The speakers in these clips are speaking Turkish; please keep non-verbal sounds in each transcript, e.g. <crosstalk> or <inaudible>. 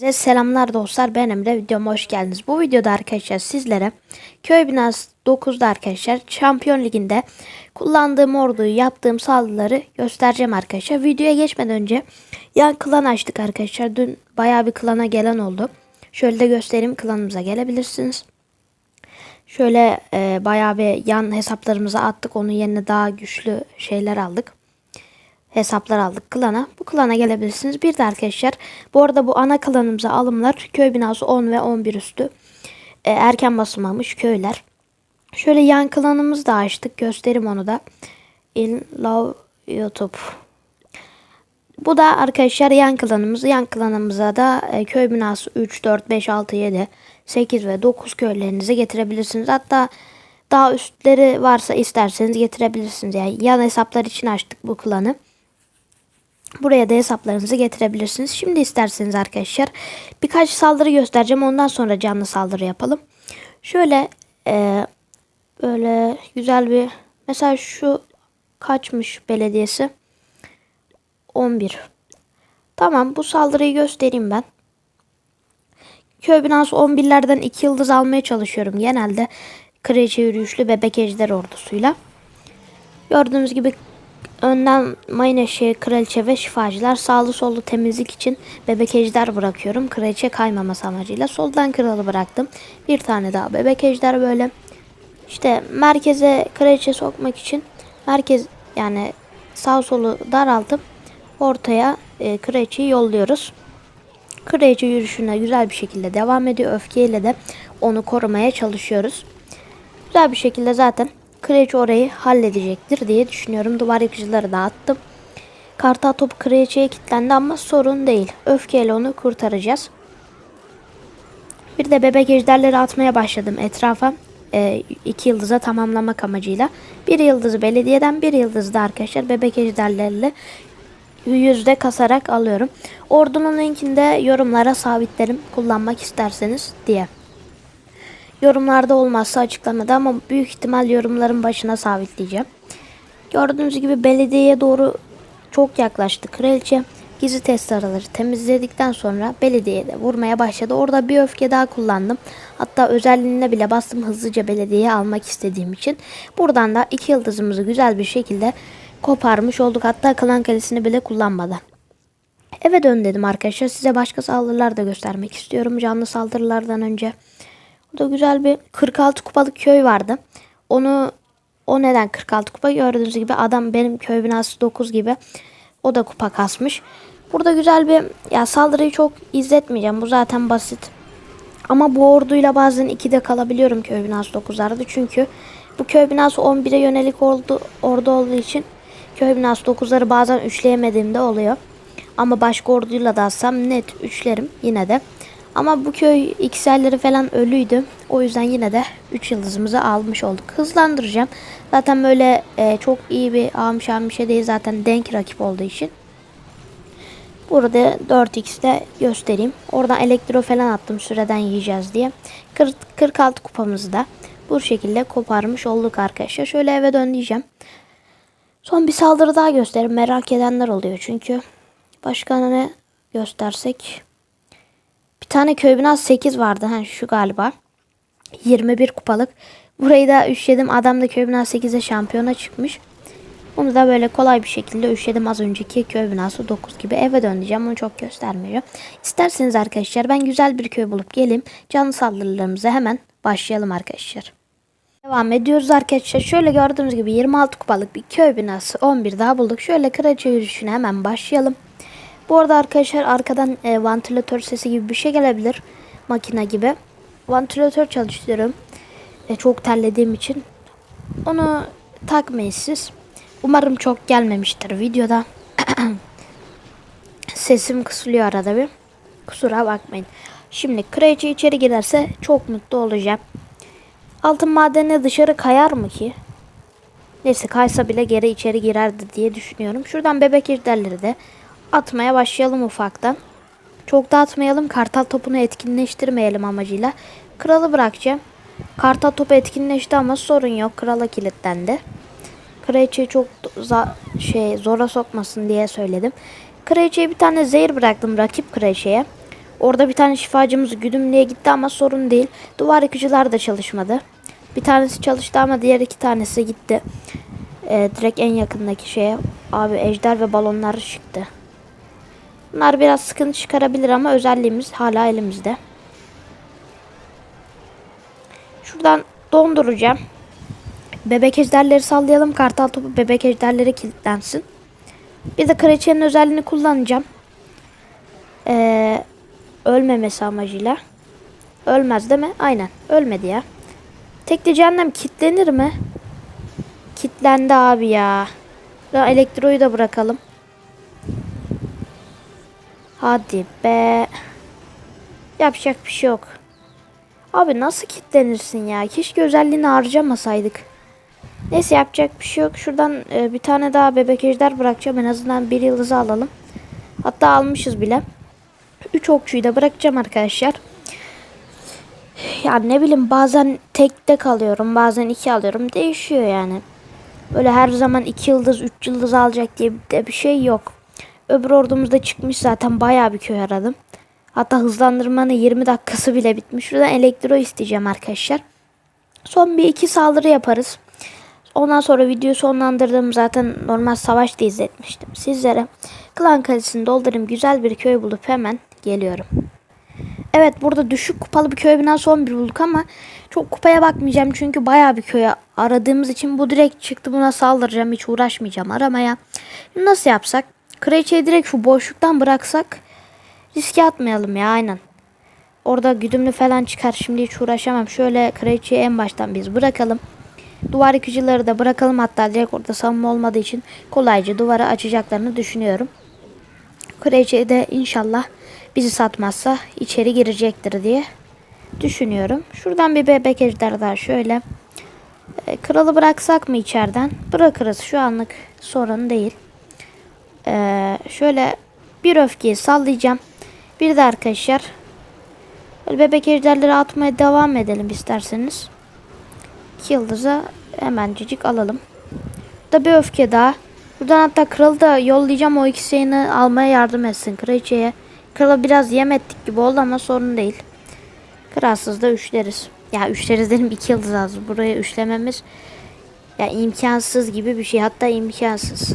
Size selamlar dostlar ben Emre videoma hoş geldiniz. Bu videoda arkadaşlar sizlere köy binası 9'da arkadaşlar Şampiyon Ligi'nde kullandığım orduyu yaptığım saldırıları göstereceğim arkadaşlar. Videoya geçmeden önce yan klan açtık arkadaşlar. Dün bayağı bir klana gelen oldu. Şöyle de göstereyim klanımıza gelebilirsiniz. Şöyle e, bayağı bir yan hesaplarımıza attık. Onun yerine daha güçlü şeyler aldık hesaplar aldık klana. Bu klana gelebilirsiniz. Bir de arkadaşlar bu arada bu ana klanımıza alımlar köy binası 10 ve 11 üstü. E, erken basılmamış köyler. Şöyle yan klanımızı da açtık. Göstereyim onu da. In Love YouTube. Bu da arkadaşlar yan klanımız. Yan klanımıza da e, köy binası 3, 4, 5, 6, 7, 8 ve 9 köylerinizi getirebilirsiniz. Hatta daha üstleri varsa isterseniz getirebilirsiniz. Yani yan hesaplar için açtık bu klanı. Buraya da hesaplarınızı getirebilirsiniz. Şimdi isterseniz arkadaşlar birkaç saldırı göstereceğim. Ondan sonra canlı saldırı yapalım. Şöyle e, böyle güzel bir mesela şu kaçmış belediyesi 11. Tamam bu saldırıyı göstereyim ben. Köy binası 11'lerden 2 yıldız almaya çalışıyorum. Genelde kraliçe yürüyüşlü bebek ejder ordusuyla. Gördüğünüz gibi Önden mayın eşeği, kraliçe ve şifacılar sağlı sollu temizlik için bebek ejder bırakıyorum. Kraliçe kaymaması amacıyla. Soldan kralı bıraktım. Bir tane daha bebek ejder böyle. İşte merkeze kraliçe sokmak için merkez yani sağ solu daraltıp ortaya e, kraliçeyi yolluyoruz. Kraliçe yürüyüşüne güzel bir şekilde devam ediyor. Öfkeyle de onu korumaya çalışıyoruz. Güzel bir şekilde zaten Kraliçe orayı halledecektir diye düşünüyorum. Duvar yıkıcıları dağıttım. Kartal topu kraliçeye kilitlendi ama sorun değil. Öfkeyle onu kurtaracağız. Bir de bebek ejderleri atmaya başladım etrafa. E, iki yıldıza tamamlamak amacıyla. Bir yıldızı belediyeden bir yıldızı da arkadaşlar bebek ejderleriyle yüzde kasarak alıyorum. Ordunun linkini de yorumlara sabitlerim kullanmak isterseniz diye. Yorumlarda olmazsa açıklamada ama büyük ihtimal yorumların başına sabitleyeceğim. Gördüğünüz gibi belediyeye doğru çok yaklaştı. Kraliçe gizli test araları temizledikten sonra belediyede vurmaya başladı. Orada bir öfke daha kullandım. Hatta özelliğine bile bastım hızlıca belediyeye almak istediğim için. Buradan da iki yıldızımızı güzel bir şekilde koparmış olduk. Hatta klan kalesini bile kullanmadan. Eve dön dedim arkadaşlar. Size başka saldırılar da göstermek istiyorum. Canlı saldırılardan önce. Burada güzel bir 46 kupalık köy vardı. Onu o neden 46 kupa gördüğünüz gibi adam benim köy binası 9 gibi o da kupa kasmış. Burada güzel bir ya saldırıyı çok izletmeyeceğim. Bu zaten basit. Ama bu orduyla bazen 2'de kalabiliyorum köy binası 9'larda. Çünkü bu köy binası 11'e yönelik ordu, ordu olduğu için köy binası 9'ları bazen üçleyemediğimde oluyor. Ama başka orduyla da alsam net üçlerim yine de. Ama bu köy XL'leri falan ölüydü. O yüzden yine de 3 yıldızımızı almış olduk. Hızlandıracağım. Zaten böyle e, çok iyi bir almışan bir şey değil. Zaten denk rakip olduğu için. Burada 4x'de göstereyim. Oradan elektro falan attım süreden yiyeceğiz diye. 40, 46 kupamızı da bu şekilde koparmış olduk arkadaşlar. Şöyle eve dön diyeceğim. Son bir saldırı daha göstereyim. Merak edenler oluyor çünkü. Başka ne göstersek tane köy binası 8 vardı. Ha, şu galiba. 21 kupalık. Burayı da üşledim. Adam da köy binası 8'e şampiyona çıkmış. Bunu da böyle kolay bir şekilde üşledim az önceki köy binası 9 gibi eve döneceğim. Onu çok göstermiyor. İsterseniz arkadaşlar ben güzel bir köy bulup geleyim. Canlı saldırılarımıza hemen başlayalım arkadaşlar. Devam ediyoruz arkadaşlar. Şöyle gördüğünüz gibi 26 kupalık bir köy binası 11 daha bulduk. Şöyle kraliçe yürüyüşüne hemen başlayalım. Bu arada arkadaşlar arkadan e, vantilatör sesi gibi bir şey gelebilir. Makine gibi. Vantilatör çalıştırıyorum. E, çok terlediğim için. Onu takmayın siz. Umarım çok gelmemiştir videoda. <clears throat> Sesim kısılıyor arada bir. Kusura bakmayın. Şimdi kraliçe içeri girerse çok mutlu olacağım. Altın madenine dışarı kayar mı ki? Neyse kaysa bile geri içeri girerdi diye düşünüyorum. Şuradan bebek ejderleri de atmaya başlayalım ufaktan. Çok da atmayalım. Kartal topunu etkinleştirmeyelim amacıyla. Kralı bırakacağım. Kartal topu etkinleşti ama sorun yok. Krala kilitlendi. Kraliçeyi çok şey zora sokmasın diye söyledim. Kraliçeye bir tane zehir bıraktım rakip kraliçeye. Orada bir tane şifacımız güdümlüğe gitti ama sorun değil. Duvar yıkıcılar da çalışmadı. Bir tanesi çalıştı ama diğer iki tanesi gitti. Ee, direkt en yakındaki şeye. Abi ejder ve balonlar çıktı. Bunlar biraz sıkıntı çıkarabilir ama özelliğimiz hala elimizde. Şuradan donduracağım. Bebek ejderleri sallayalım. Kartal topu bebek ejderleri kilitlensin. Bir de kraliçenin özelliğini kullanacağım. Ee, ölmemesi amacıyla. Ölmez değil mi? Aynen. Ölmedi ya. Tekli cehennem kilitlenir mi? Kilitlendi abi. Ya elektroyu da bırakalım. Hadi be. Yapacak bir şey yok. Abi nasıl kilitlenirsin ya? Keşke özelliğini harcamasaydık. Neyse yapacak bir şey yok. Şuradan e, bir tane daha bebek ejder bırakacağım. En azından bir yıldızı alalım. Hatta almışız bile. 3 okçuyu da bırakacağım arkadaşlar. Ya ne bileyim bazen tekte kalıyorum. Bazen iki alıyorum. Değişiyor yani. Böyle her zaman 2 yıldız 3 yıldız alacak diye de bir şey yok. Öbür ordumuzda çıkmış zaten bayağı bir köy aradım. Hatta hızlandırmanın 20 dakikası bile bitmiş. Şuradan elektro isteyeceğim arkadaşlar. Son bir iki saldırı yaparız. Ondan sonra videoyu sonlandırdım. Zaten normal savaş da izletmiştim sizlere. Klan kalesini doldurayım. Güzel bir köy bulup hemen geliyorum. Evet burada düşük kupalı bir köy binası 11 bulduk ama çok kupaya bakmayacağım. Çünkü bayağı bir köye aradığımız için bu direkt çıktı. Buna saldıracağım. Hiç uğraşmayacağım aramaya. Nasıl yapsak? Kraliçeyi direkt şu boşluktan bıraksak riske atmayalım ya aynen. Orada güdümlü falan çıkar. Şimdi hiç uğraşamam. Şöyle kraliçeyi en baştan biz bırakalım. Duvar yıkıcıları da bırakalım. Hatta direkt orada savunma olmadığı için kolayca duvarı açacaklarını düşünüyorum. Kraliçe de inşallah bizi satmazsa içeri girecektir diye düşünüyorum. Şuradan bir bebek ejder daha şöyle. E, kralı bıraksak mı içeriden? Bırakırız. Şu anlık sorun değil. E, şöyle bir öfkeyi sallayacağım. Bir de arkadaşlar bebek ejderleri atmaya devam edelim isterseniz. İki yıldızı hemencik alalım. Da bir öfke daha. Buradan hatta kralı da yollayacağım o ikisini almaya yardım etsin kraliçeye. Kralı biraz yem ettik gibi oldu ama sorun değil. Kralsız da üçleriz. Ya üçleriz dedim iki yıldız lazım. Buraya üçlememiz ya imkansız gibi bir şey. Hatta imkansız.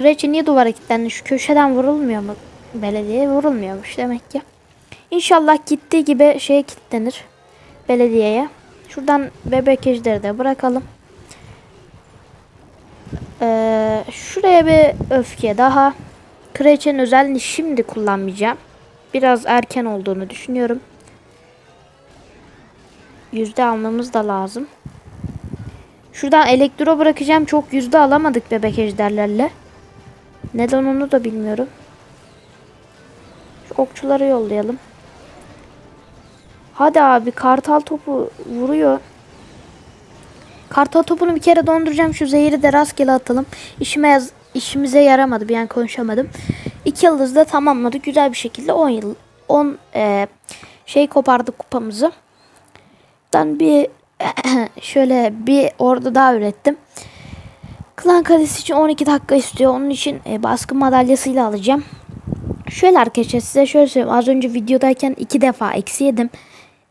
Kraliçe niye duvara kilitlendi? Şu köşeden vurulmuyor mu? Belediye vurulmuyormuş demek ki. İnşallah gittiği gibi şeye kilitlenir. Belediyeye. Şuradan bebek ejderi de bırakalım. Ee, şuraya bir öfke daha. Kraliçenin özelliğini şimdi kullanmayacağım. Biraz erken olduğunu düşünüyorum. Yüzde almamız da lazım. Şuradan elektro bırakacağım. Çok yüzde alamadık bebek ejderlerle. Neden onu da bilmiyorum. Şu okçuları yollayalım. Hadi abi kartal topu vuruyor. Kartal topunu bir kere donduracağım. Şu zehiri de rastgele atalım. İşime yaz, işimize yaramadı. Bir an konuşamadım. İki yıldızda tamamladık. Güzel bir şekilde 10 yıl 10 e, şey kopardık kupamızı. Ben bir <clears throat> şöyle bir orada daha ürettim. Klan kalesi için 12 dakika istiyor. Onun için e, baskı madalyasıyla alacağım. Şöyle arkadaşlar size şöyle söyleyeyim. Az önce videodayken iki defa eksi yedim.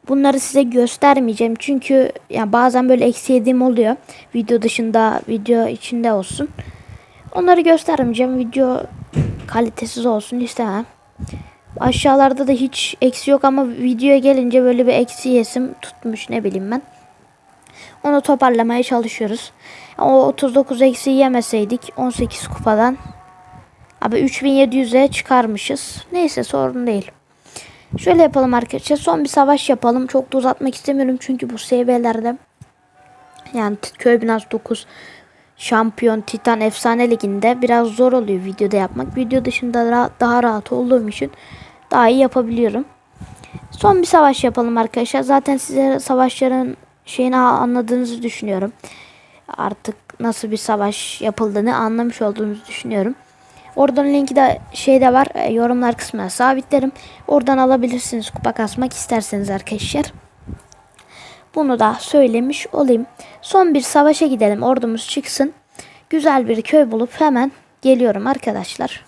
Bunları size göstermeyeceğim. Çünkü ya bazen böyle eksi yediğim oluyor. Video dışında, video içinde olsun. Onları göstermeyeceğim. Video kalitesiz olsun istemem. Aşağılarda da hiç eksi yok ama videoya gelince böyle bir eksi yesim tutmuş ne bileyim ben. Onu toparlamaya çalışıyoruz. O 39 eksi yemeseydik 18 kupadan abi 3700'e çıkarmışız. Neyse sorun değil. Şöyle yapalım arkadaşlar. Son bir savaş yapalım. Çok da uzatmak istemiyorum çünkü bu seviyelerde yani köy binası 9 şampiyon titan efsane liginde biraz zor oluyor videoda yapmak. Video dışında rahat, daha rahat olduğum için daha iyi yapabiliyorum. Son bir savaş yapalım arkadaşlar. Zaten size savaşların şeyini anladığınızı düşünüyorum. Artık nasıl bir savaş yapıldığını anlamış olduğunuzu düşünüyorum. Oradan linki de şeyde var. E, yorumlar kısmına sabitlerim. Oradan alabilirsiniz kupa kasmak isterseniz arkadaşlar. Bunu da söylemiş olayım. Son bir savaşa gidelim. Ordumuz çıksın. Güzel bir köy bulup hemen geliyorum arkadaşlar.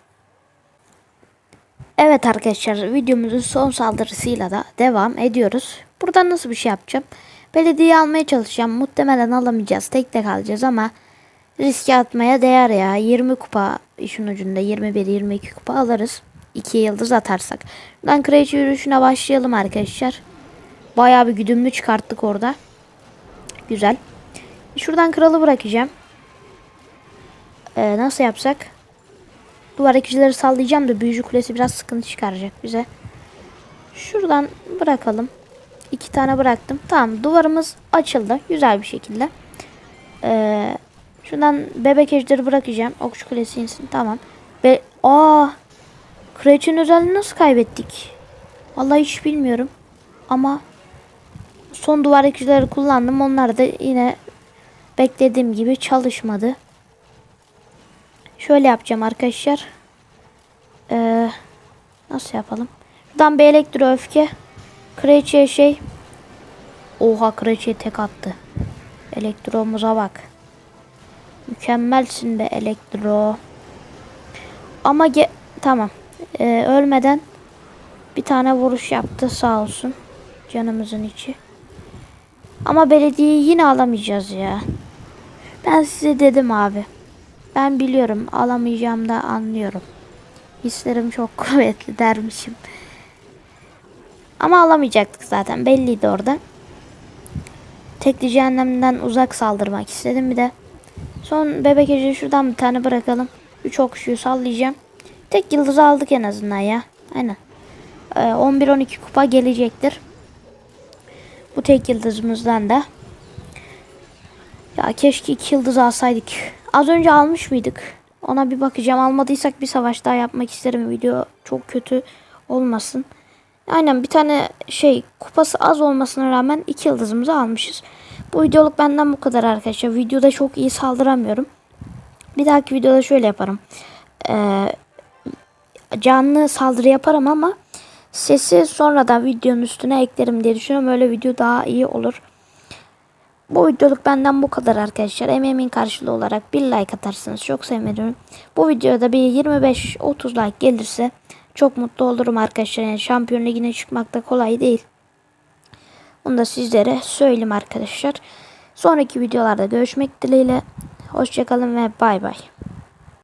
Evet arkadaşlar videomuzun son saldırısıyla da devam ediyoruz. Buradan nasıl bir şey yapacağım? Belediyeyi almaya çalışacağım. Muhtemelen alamayacağız. Tek tek alacağız ama riske atmaya değer ya. 20 kupa işin ucunda 21-22 kupa alırız. 2 yıldız atarsak. Buradan kraliçe yürüyüşüne başlayalım arkadaşlar. Bayağı bir güdümlü çıkarttık orada. Güzel. Şuradan kralı bırakacağım. Ee, nasıl yapsak? Duvar ekicileri sallayacağım da büyücü kulesi biraz sıkıntı çıkaracak bize. Şuradan bırakalım. İki tane bıraktım. Tamam duvarımız açıldı. Güzel bir şekilde. Ee, şuradan bebek ejderi bırakacağım. Okçu kulesi insin. Tamam. Ve aa Kraliçenin özelliğini nasıl kaybettik? Vallahi hiç bilmiyorum. Ama son duvar ekicileri kullandım. Onlar da yine beklediğim gibi çalışmadı. Şöyle yapacağım arkadaşlar. Ee, nasıl yapalım? Buradan bir elektro öfke. Kraliçeye şey. Oha kraliçeye tek attı. Elektromuza bak. Mükemmelsin be elektro. Ama ge tamam. Ee, ölmeden bir tane vuruş yaptı sağ olsun. Canımızın içi. Ama belediyeyi yine alamayacağız ya. Ben size dedim abi. Ben biliyorum alamayacağım da anlıyorum. Hislerim çok <laughs> kuvvetli dermişim. Ama alamayacaktık zaten belliydi orada. Tekli cehennemden uzak saldırmak istedim bir de. Son bebek ejeri şuradan bir tane bırakalım. Üç okşuyu sallayacağım. Tek yıldızı aldık en azından ya. Aynen. Ee, 11-12 kupa gelecektir. Bu tek yıldızımızdan da. Ya keşke iki yıldız alsaydık. Az önce almış mıydık? Ona bir bakacağım. Almadıysak bir savaş daha yapmak isterim. Video çok kötü olmasın. Aynen bir tane şey kupası az olmasına rağmen iki yıldızımızı almışız. Bu videoluk benden bu kadar arkadaşlar. Videoda çok iyi saldıramıyorum. Bir dahaki videoda şöyle yaparım. Ee, canlı saldırı yaparım ama sesi sonradan videonun üstüne eklerim diye düşünüyorum. Öyle video daha iyi olur. Bu videoluk benden bu kadar arkadaşlar. Emeğimin karşılığı olarak bir like atarsanız çok sevinirim. Bu videoda bir 25-30 like gelirse çok mutlu olurum arkadaşlar. Yani şampiyon ligine çıkmak da kolay değil. Bunu da sizlere söyleyeyim arkadaşlar. Sonraki videolarda görüşmek dileğiyle. Hoşçakalın ve bay bay.